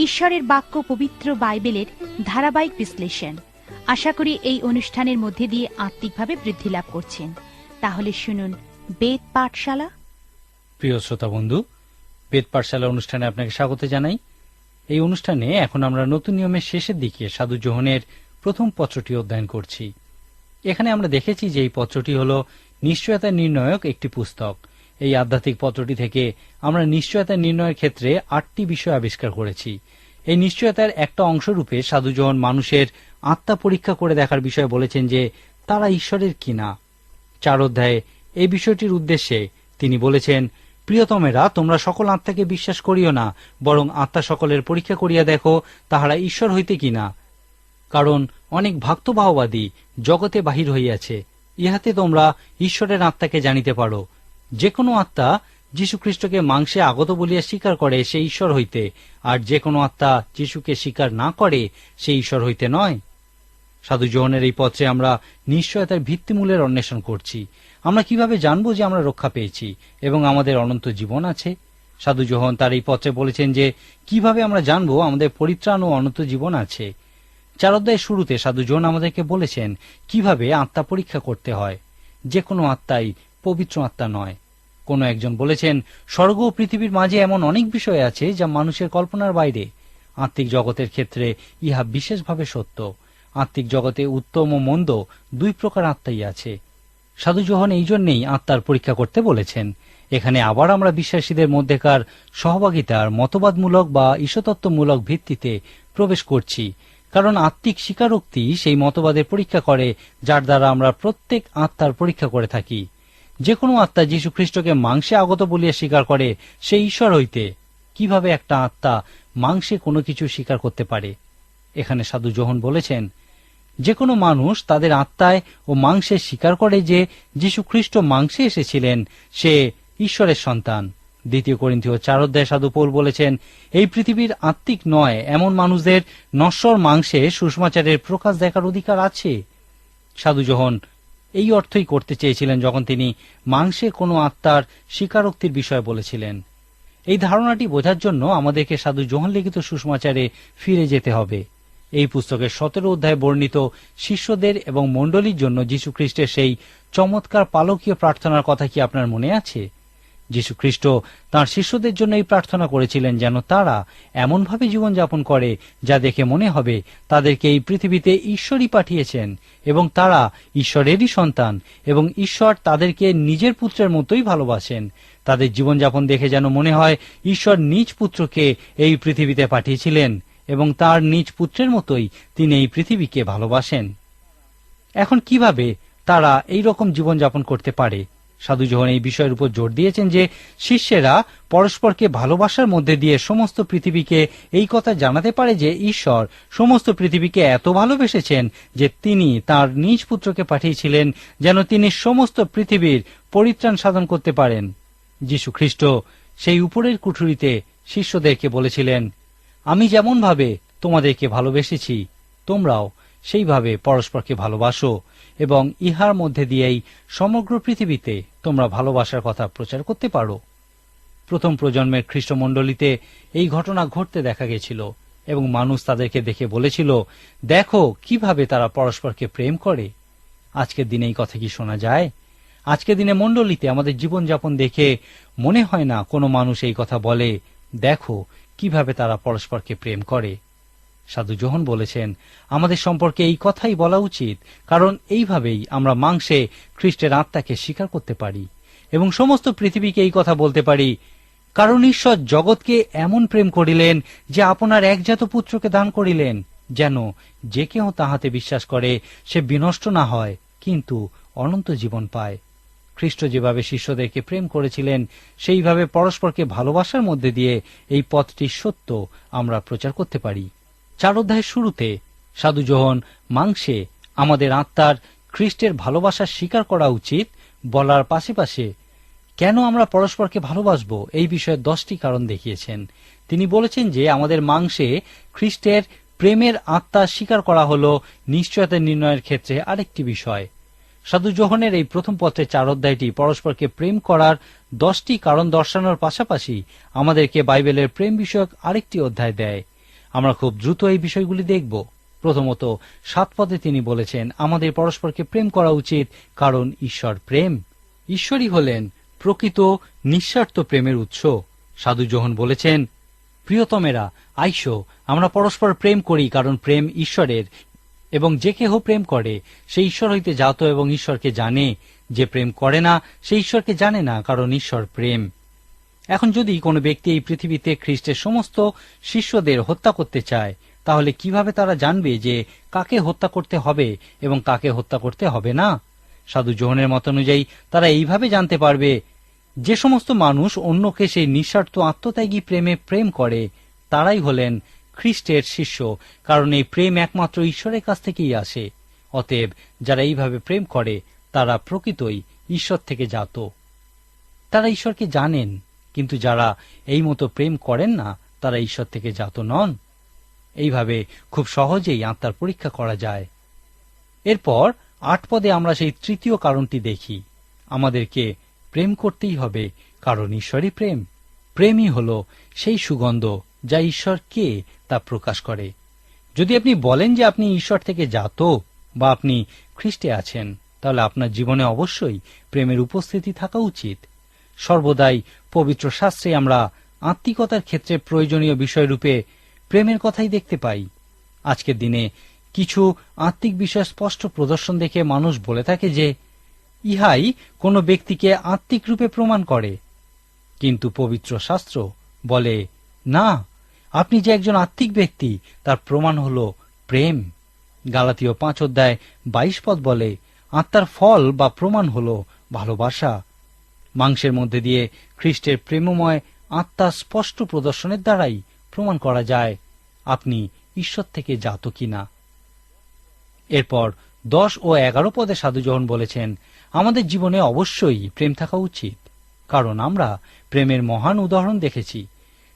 ঈশ্বরের বাক্য পবিত্র বাইবেলের ধারাবাহিক বিশ্লেষণ। আশা করি এই অনুষ্ঠানের মধ্যে দিয়ে আত্মিকভাবে বৃদ্ধি লাভ করছেন। তাহলে শুনুন বেদ পাঠশালা। প্রিয় শ্রোতা বন্ধু, বেদ পাঠশালা অনুষ্ঠানে আপনাকে স্বাগত জানাই। এই অনুষ্ঠানে এখন আমরা নতুন নিয়মের শেষের দিকে সাধু জোহনের প্রথম পত্রটি অধ্যয়ন করছি। এখানে আমরা দেখেছি যে এই পত্রটি হল নিশ্চয়তা নির্ণয়ক একটি পুস্তক। এই আধ্যাত্মিক পত্রটি থেকে আমরা নিশ্চয়তা নির্ণয়ের ক্ষেত্রে আটটি বিষয় আবিষ্কার করেছি। এই নিশ্চয়তার একটা অংশরূপে সাধু জোহন মানুষের আত্মা পরীক্ষা করে দেখার বিষয়ে বলেছেন যে তারা ঈশ্বরের কিনা। চার অধ্যায়ে এই বিষয়টির উদ্দেশ্যে তিনি বলেছেন, প্রিয়তমেরা, তোমরা সকল আত্মাকে বিশ্বাস করিও না, বরং আত্মা সকলের পরীক্ষা করিয়া দেখো তাহারা ঈশ্বর হইতে কিনা। কারণ অনেক ভক্তভাববাদী জগতে বাহির হইয়াছে, ইহাতে তোমরা ঈশ্বরের আত্মাকে জানিতে পারো। যে কোনো আত্মা যীশুখ্রিস্টকে মাংসে আগত বলিয়া স্বীকার করে সে ঈশ্বর হইতে, আর যে কোনো আত্মা যীশুকে স্বীকার না করে সে ঈশ্বর হইতে নয়। সাধু জোহনের এই পত্রে আমরা নিশ্চয়তার ভিত্তিমূলের অন্বেষণ করছি। আমরা কীভাবে জানব যে আমরা রক্ষা পেয়েছি এবং আমাদের অনন্ত জীবন আছে? সাধু জোহন তার এই পত্রে বলেছেন যে, কীভাবে আমরা জানব আমাদের পরিত্রাণ ও অনন্ত জীবন আছে? চার অধ্যায়ের শুরুতে সাধু জোহন আমাদেরকে বলেছেন, কীভাবে আত্মা পরীক্ষা করতে হয়? যে কোনো আত্মাই পবিত্র আত্মা নয়। কোনো একজন বলেছেন, স্বর্গ ও পৃথিবীর মাঝে এমন অনেক বিষয় আছে যা মানুষের কল্পনার বাইরে। আত্মিক জগতের ক্ষেত্রে ইহা বিশেষভাবে সত্য। আত্মিক জগতে উত্তম ও মন্দ দুই প্রকার আত্মাই আছে। সাধু জোহন এই জন্যেই আত্মার পরীক্ষা করতে বলেছেন, এখানে আবার আমরা বিশ্বাসীদের মধ্যেকার সহভাগিতার মতবাদমূলক বা ঈশ্বতত্ত্বমূলক ভিত্তিতে প্রবেশ করছি, কারণ আত্মিক স্বীকারোক্তি সেই মতবাদের পরীক্ষা করে যার দ্বারা আমরা প্রত্যেক আত্মার পরীক্ষা করে থাকি। যে কোনো আত্মা যীশু খ্রিস্টকে মাংসে আগত বলিয়া স্বীকার করে, সে ঈশ্বর হইতে। কীভাবে একটা আত্মা মাংসে কোনো কিছু স্বীকার করতে পারে? এখানে সাধু জোহন বলেছেন যে কোনো মানুষ তাদের আত্মায় ও মাংসে স্বীকার করে যে যীশু খ্রিস্ট মাংসে এসেছিলেন, সে ঈশ্বরের সন্তান। দ্বিতীয় করিন্থীয় চার অধ্যায় সাধু পৌল বলেছেন, এই পৃথিবীর আত্মিক নয়, এমন মানুষদের নশ্বর মাংসে সুষমাচারের প্রকাশ দেখার অধিকার আছে। সাধু জোহন এই অর্থই করতে চেয়েছিলেন যখন তিনি মাংসে কোনো আত্মার স্বীকারোক্তির বিষয় বলেছিলেন। এই ধারণাটি বোঝার জন্য আমাদেরকে সাধু জোহন লিখিত সুষমাচারে ফিরে যেতে হবে। এই পুস্তকের সতেরো অধ্যায়ে বর্ণিত শিষ্যদের এবং মণ্ডলীর জন্য যীশুখ্রিস্টের সেই চমৎকার পালকীয় প্রার্থনার কথা কি আপনার মনে আছে? যীশু খ্রিস্ট তাঁর শিষ্যদের জন্য এই প্রার্থনা করেছিলেন যেন তারা এমনভাবে জীবনযাপন করে যা দেখে মনে হবে তাদেরকে এই পৃথিবীতে ঈশ্বরই পাঠিয়েছেন এবং তারা ঈশ্বরেরই সন্তান এবং ঈশ্বর তাদেরকে নিজের পুত্রের মতোই ভালোবাসেন। তাদের জীবনযাপন দেখে যেন মনে হয় ঈশ্বর নিজ পুত্রকে এই পৃথিবীতে পাঠিয়েছিলেন এবং তার নিজ পুত্রের মতোই তিনি এই পৃথিবীকে ভালোবাসেন। এখন কীভাবে তারা এই রকম জীবনযাপন করতে পারে? সাধু জোহন এই বিষয়ের উপর জোর দিয়েছেন যে শিষ্যেরা পরস্পরকে ভালোবাসার মধ্যে দিয়ে সমস্ত পৃথিবীকে এই কথা জানাতে পারে যে ঈশ্বর সমস্ত পৃথিবীকে এত ভালোবেসেছেন যে তিনি তার নিজ পুত্রকে পাঠিয়েছিলেন যেন তিনি সমস্ত পৃথিবীর পরিত্রাণ সাধন করতে পারেন। যীশু খ্রিস্ট সেই উপরের কুঠুরিতে শিষ্যদেরকে বলেছিলেন, আমি যেমনভাবে তোমাদেরকে ভালোবেসেছি, তোমরাও সেইভাবে পরস্পরকে ভালোবাসো। এবং ইহার মধ্যে দিয়েই সমগ্র পৃথিবীতে তোমরা ভালোবাসার কথা প্রচার করতে পারো। প্রথম প্রজন্মের খ্রিস্টমণ্ডলীতে এই ঘটনা ঘটতে দেখা গেছিল এবং মানুষ তাদেরকে দেখে বলেছিল, দেখো কীভাবে তারা পরস্পরকে প্রেম করে। আজকের দিনে এই কথা কি শোনা যায়? আজকের দিনে মণ্ডলীতে আমাদের জীবনযাপন দেখে মনে হয় না কোনো মানুষ এই কথা বলে, দেখো কীভাবে তারা পরস্পরকে প্রেম করে। সাধু জোহন বলেছেন, আমাদের সম্পর্কে এই কথাই বলা উচিত, কারণ এইভাবেই আমরা মাংসে খ্রিস্টের আত্মাকে স্বীকার করতে পারি এবং সমস্ত পৃথিবীকে এই কথা বলতে পারি, কারণ ঈশ্বর জগৎকে এমন প্রেম করিলেন যে আপনার একজাত পুত্রকে দান করিলেন, যেন যে কেউ তাহাতে বিশ্বাস করে সে বিনষ্ট না হয়, কিন্তু অনন্ত জীবন পায়। খ্রিস্ট যেভাবে শিষ্যদেরকে প্রেম করেছিলেন, সেইভাবে পরস্পরকে ভালোবাসার মধ্যে দিয়ে এই পথটি সত্য আমরা প্রচার করতে পারি। চার অধ্যায়ের শুরুতে, সাধু যোহন মাংসে আমাদের আত্মার খ্রিস্টের ভালোবাসা স্বীকার করা উচিত বলার পাশে কেন আমরা পরস্পরকে ভালোবাসবো এই বিষয়ে দশটি কারণ দেখিয়েছেন। তিনি বলেছেন যে আমাদের মাংসে খ্রিস্টের প্রেমের আত্মা স্বীকার করা হল নিশ্চয়তা নির্ণয়ের ক্ষেত্রে আরেকটি বিষয়। সাধু যোহনের এই প্রথম পত্রের চার অধ্যায়টি পরস্পরকে প্রেম করার দশটি কারণ দর্শানোর পাশাপাশি আমাদেরকে বাইবেলের প্রেম বিষয়ক আরেকটি অধ্যায় দেয়। আমরা খুব দ্রুত এই বিষয়গুলি দেখব। প্রথমত, সাত পদে তিনি বলেছেন, আমাদের পরস্পরকে প্রেম করা উচিত, কারণ ঈশ্বর প্রেম। ঈশ্বরই হলেন প্রকৃত, নিঃস্বার্থ প্রেমের উৎস। সাধু জোহন বলেছেন, প্রিয়তমেরা, আইসো, আমরা পরস্পর প্রেম করি, কারণ প্রেম ঈশ্বরের। এবং যে কেহ প্রেম করে, সে ঈশ্বর হইতে জাত এবং ঈশ্বরকে জানে। যে প্রেম করে না, সে ঈশ্বরকে জানে না, কারণ ঈশ্বর প্রেম। এখন যদি কোনো ব্যক্তি এই পৃথিবীতে খ্রিস্টের সমস্ত শিষ্যদের হত্যা করতে চায়, তাহলে কীভাবে তারা জানবে যে কাকে হত্যা করতে হবে এবং কাকে হত্যা করতে হবে না? সাধু জোহনের মত অনুযায়ী তারা এইভাবে জানতে পারবে, যে সমস্ত মানুষ অন্যকে সেই নিঃস্বার্থ আত্মত্যাগী প্রেমে প্রেম করে, তারাই হলেন খ্রিস্টের শিষ্য, কারণ এই প্রেম একমাত্র ঈশ্বরের কাছ থেকেই আসে। অতএব যারা এইভাবে প্রেম করে, তারা প্রকৃতই ঈশ্বর থেকে জাত। তারা ঈশ্বরকে জানেন। কিন্তু যারা এই মতো প্রেম করেন না, তারা ঈশ্বর থেকে জাত নন। এইভাবে খুব সহজেই আত্মার পরীক্ষা করা যায়। এরপর আট পদে আমরা সেই তৃতীয় কারণটি দেখি। আমাদেরকে প্রেম করতেই হবে, কারণ ঈশ্বরই প্রেম। প্রেমই হল সেই সুগন্ধ যা ঈশ্বর কে তা প্রকাশ করে। যদি আপনি বলেন যে আপনি ঈশ্বর থেকে জাত বা আপনি খ্রিস্টে আছেন, তাহলে আপনার জীবনে অবশ্যই প্রেমের উপস্থিতি থাকা উচিত। সর্বদাই পবিত্র শাস্ত্রে আমরা আত্মিকতার ক্ষেত্রে প্রয়োজনীয় বিষয়রূপে প্রেমের কথাই দেখতে পাই। আজকের দিনে কিছু আত্মিক বিষয় স্পষ্ট প্রদর্শন দেখে মানুষ বলে থাকে যে, ইহাই কোনো ব্যক্তিকে আত্মিক রূপে প্রমাণ করে। কিন্তু পবিত্র শাস্ত্র বলে, না, আপনি যে একজন আত্মিক ব্যক্তি, তার প্রমাণ হল প্রেম। গালাতীয় পাঁচ অধ্যায় বাইশ পদ বলে, আত্মার ফল বা প্রমাণ হল ভালোবাসা। মাংসের মধ্যে দিয়ে খ্রিস্টের প্রেমময় আত্মার স্পষ্ট প্রদর্শনের দ্বারাই প্রমাণ করা যায়, আপনি ঈশ্বর থেকে জাত কিনা। এরপর দশ ও এগারো পদে সাধু সাধুজহন বলেছেন, আমাদের জীবনে অবশ্যই প্রেম থাকা উচিত, কারণ আমরা প্রেমের মহান উদাহরণ দেখেছি।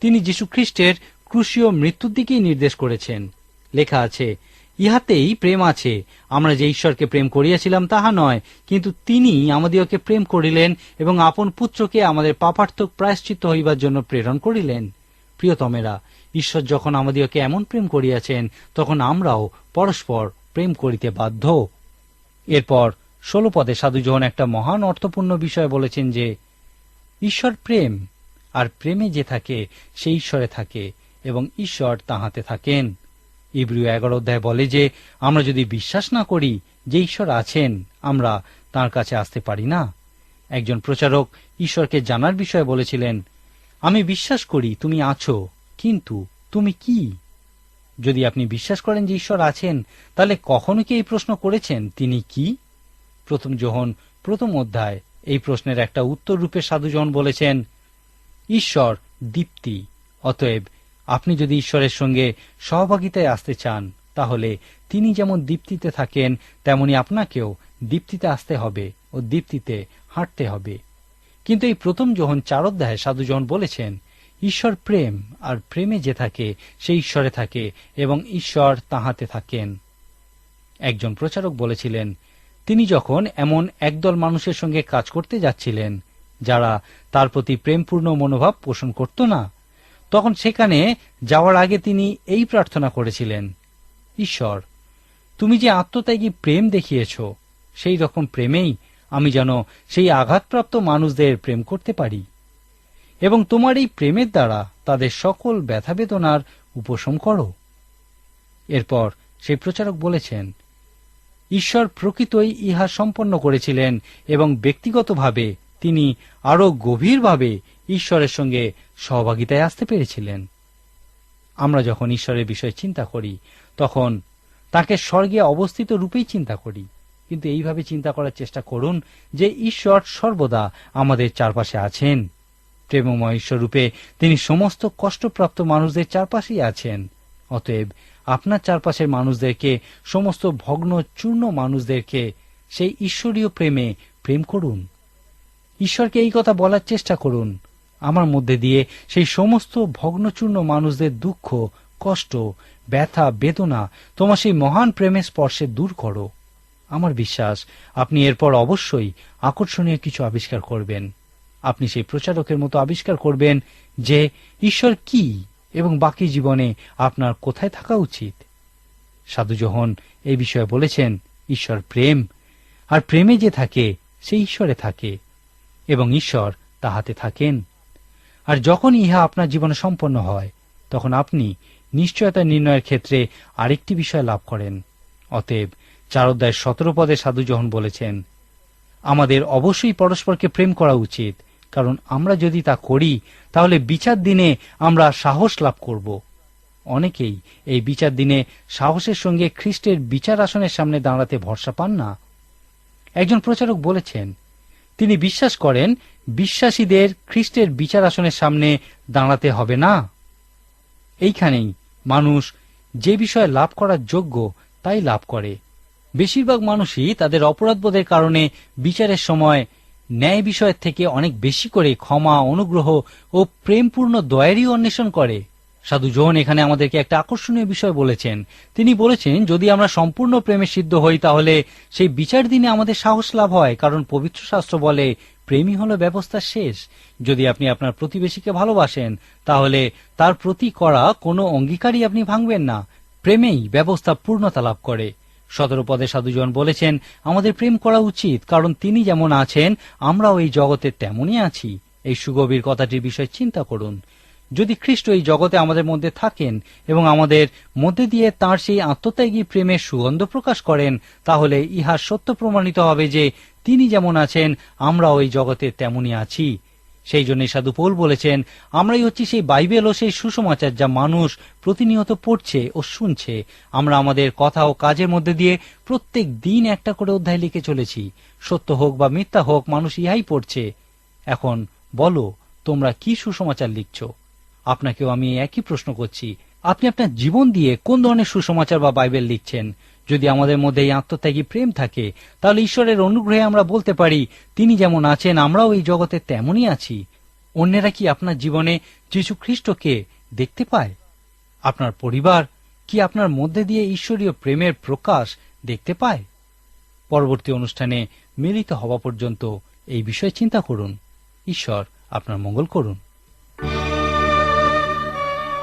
তিনি যীশুখ্রিস্টের ক্রুশীয় মৃত্যুর দিকেই নির্দেশ করেছেন। লেখা আছে ইহাতেই প্রেম আছে। আমরা যে ঈশ্বরকে প্রেম করিয়াছিলাম তাহা নয়, কিন্তু তিনি আমাদিওকে প্রেম করিলেন এবং আপন পুত্রকে আমাদের পাপার্থক প্রায়শ্চিত্ত হইবার জন্য প্রেরণ করিলেন। প্রিয়তমেরা, ঈশ্বর যখন আমাদিওকে এমন প্রেম করিয়াছেন, তখন আমরাও পরস্পর প্রেম করিতে বাধ্য। এরপর ষোলো পদে সাধুজোহন একটা মহান অর্থপূর্ণ বিষয় বলেছেন যে, ঈশ্বর প্রেম, আর প্রেমে যে থাকে সে ঈশ্বরে থাকে এবং ঈশ্বর তাহাতে থাকেন। ইব্রিয় এগারো অধ্যায় বলে যে, আমরা যদি বিশ্বাস না করি যে ঈশ্বর আছেন, আমরা তার কাছে আসতে পারি না। একজন প্রচারক ঈশ্বরকে জানার বিষয়ে বলেছিলেন, আমি বিশ্বাস করি তুমি আছো, কিন্তু তুমি কি? যদি আপনি বিশ্বাস করেন যে ঈশ্বর আছেন, তাহলে কখনো কি এই প্রশ্ন করেছেন, তিনি কি? প্রথম যোহন, প্রথম অধ্যায়, এই প্রশ্নের একটা উত্তর রূপে সাধুজন বলেছেন, ঈশ্বর দীপ্তি, অতএব আপনি যদি ঈশ্বরের সঙ্গে সহভাগিতায় আসতে চান, তাহলে তিনি যেমন দীপ্তিতে থাকেন, তেমনি আপনাকেও দীপ্তিতে আসতে হবে ও দীপ্তিতে হাঁটতে হবে। কিন্তু এই প্রথম যখন চার সাধুজন বলেছেন, ঈশ্বর প্রেম আর প্রেমে যে থাকে, সে ঈশ্বরে থাকে এবং ঈশ্বর তাহাতে থাকেন। একজন প্রচারক বলেছিলেন, তিনি যখন এমন একদল মানুষের সঙ্গে কাজ করতে যাচ্ছিলেন, যারা তার প্রতি প্রেমপূর্ণ মনোভাব পোষণ করত না তখন সেখানে যাওয়ার আগে তিনি এই প্রার্থনা করেছিলেন, ঈশ্বর, তুমি যে আত্মত্যাগী প্রেম দেখিয়েছ, সেই রকম প্রেমেই আমি যেন সেই আঘাতপ্রাপ্ত মানুষদের প্রেম করতে পারি। এবং তোমার এই প্রেমের দ্বারা তাদের সকল ব্যথা বেদনার উপশম করো। এরপর সেই প্রচারক বলেছেন, ঈশ্বর প্রকৃতই ইহা সম্পন্ন করেছিলেন এবং ব্যক্তিগতভাবে তিনি আরও গভীরভাবে ঈশ্বরের সঙ্গে সহভাগিতায় আসতে পেরেছিলেন। আমরা যখন ঈশ্বরের বিষয়ে চিন্তা করি, তখন তাকে স্বর্গে অবস্থিত রূপেই চিন্তা করি। কিন্তু এইভাবে চিন্তা করার চেষ্টা করুন যে ঈশ্বর সর্বদা আমাদের চারপাশে আছেন। প্রেমময় ঈশ্বর রূপে তিনি সমস্ত কষ্টপ্রাপ্ত মানুষদের চারপাশেই আছেন। অতএব আপনার চারপাশের মানুষদেরকে, সমস্ত ভগ্ন, চূর্ণ মানুষদেরকে সেই ঈশ্বরীয় প্রেমে প্রেম করুন। ঈশ্বরকে এই কথা বলার চেষ্টা করুন। আমার মধ্যে দিয়ে সেই সমস্ত ভগ্নচূর্ণ মানুষদের দুঃখ, কষ্ট, ব্যথা, বেদনা তোমার সেই মহান প্রেমের স্পর্শে দূর করো। আমার বিশ্বাস, আপনি এরপর অবশ্যই আকর্ষণীয় কিছু আবিষ্কার করবেন। আপনি সেই প্রচারকের মতো আবিষ্কার করবেন যে ঈশ্বর কি এবং বাকি জীবনে আপনার কোথায় থাকা উচিত। সাধু যোহন এই বিষয়ে বলেছেন, ঈশ্বর প্রেম, আর প্রেমে যে থাকে সে ঈশ্বরে থাকে এবং ঈশ্বর তাহাতে থাকেন। আর যখন ইহা আপনার জীবনে সম্পন্ন হয়, তখন আপনি নিশ্চয়তা নির্ণয়ের ক্ষেত্রে আরেকটি বিষয় লাভ করেন। অতএব চার অধ্যায় সতেরো পদে সাধু যখন বলেছেন, আমাদের অবশ্যই পরস্পরকে প্রেম করা উচিত, কারণ আমরা যদি তা করি, তাহলে বিচার দিনে আমরা সাহস লাভ করব। অনেকেই এই বিচার দিনে সাহসের সঙ্গে খ্রিস্টের বিচার আসনের সামনে দাঁড়াতে ভরসা পান না। একজন প্রচারক বলেছেন তিনি বিশ্বাস করেন, বিশ্বাসীদের খ্রিস্টের বিচার আসনের সামনে দাঁড়াতে হবে না। এইখানেই মানুষ যে বিষয়ে লাভ করার যোগ্য, তাই লাভ করে। বেশিরভাগ মানুষই তাদের অপরাধবোধের কারণে বিচারের সময় ন্যায় বিষয়ের থেকে অনেক বেশি করে ক্ষমা, অনুগ্রহ ও প্রেমপূর্ণ দয়ারই অন্বেষণ করে। সাধু জোহন এখানে আমাদেরকে একটা আকর্ষণীয় বিষয় বলেছেন। তিনি বলেছেন, যদি আমরা সম্পূর্ণ প্রেমে সিদ্ধ হই, তাহলে সেই বিচার দিনে আমাদের সাহস লাভ হয়, কারণ পবিত্র শাস্ত্র বলে, প্রেমই হলো ব্যবস্থা শেষ। যদি আপনি আপনার প্রতিবেশীকে ভালোবাসেন, তাহলে তার প্রতি করা কোনো অঙ্গীকারই আপনি ভাঙবেন না। প্রেমেই ব্যবস্থা পূর্ণতা লাভ করে। সতেরো পদে সাধুজন বলেছেন, আমাদের প্রেম করা উচিত, কারণ তিনি যেমন আছেন, আমরাও এই জগতে তেমনই আছি। এই সুগভীর কথাটির বিষয় চিন্তা করুন। যদি খ্রিস্ট এই জগতে আমাদের মধ্যে থাকেন এবং আমাদের মধ্যে দিয়ে তার সেই আত্মত্যাগী প্রেমের সুগন্ধ প্রকাশ করেন, তাহলে ইহা সত্য প্রমাণিত হবে যে তিনি যেমন আছেন, আমরাও ওই জগতে তেমনই আছি। সেই জন্য সাধু পৌল বলেছেন, আমরাই হচ্ছি সেই বাইবেল ও সেই সুসমাচার যা মানুষ প্রতিনিয়ত পড়ছে ও শুনছে। আমরা আমাদের কথা ও কাজের মধ্যে দিয়ে প্রত্যেক দিন একটা করে অধ্যায় লিখে চলেছি। সত্য হোক বা মিথ্যা হোক, মানুষ ইহাই পড়ছে। এখন বলো, তোমরা কি সুসমাচার লিখছ? আপনাকেও আমি একই প্রশ্ন করছি। আপনি আপনার জীবন দিয়ে কোন ধরনের সুসমাচার বা বাইবেল লিখছেন? যদি আমাদের মধ্যে এই আত্মত্যাগী প্রেম থাকে, তাহলে ঈশ্বরের অনুগ্রহে আমরা বলতে পারি, তিনি যেমন আছেন, আমরাও এই জগতে তেমনই আছি। অন্যেরা কি আপনার জীবনে যীশু খ্রিস্টকে দেখতে পায়? আপনার পরিবার কি আপনার মধ্যে দিয়ে ঈশ্বরীয় প্রেমের প্রকাশ দেখতে পায়? পরবর্তী অনুষ্ঠানে মিলিত হওয়া পর্যন্ত এই বিষয়ে চিন্তা করুন। ঈশ্বর আপনার মঙ্গল করুন।